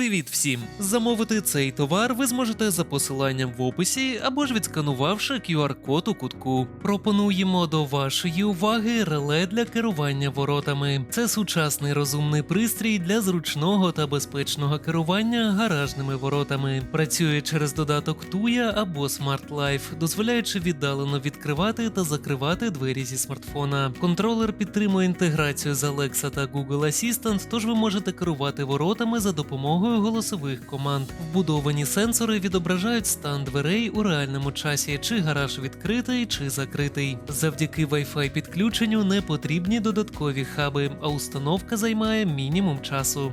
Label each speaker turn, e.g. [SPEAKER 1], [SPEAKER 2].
[SPEAKER 1] Привіт всім! Замовити цей товар ви зможете за посиланням в описі або ж відсканувавши QR-код у кутку. Пропонуємо до вашої уваги реле для керування воротами. Це сучасний розумний пристрій для зручного та безпечного керування гаражними воротами. Працює через додаток Туя або Smart Life, дозволяючи віддалено відкривати та закривати двері зі смартфона. Контролер підтримує інтеграцію з Alexa та Google Assistant, тож ви можете керувати воротами за допомогою голосових команд. Вбудовані сенсори відображають стан дверей у реальному часі, чи гараж відкритий чи закритий. Завдяки Wi-Fi підключенню не потрібні додаткові хаби, а установка займає мінімум часу.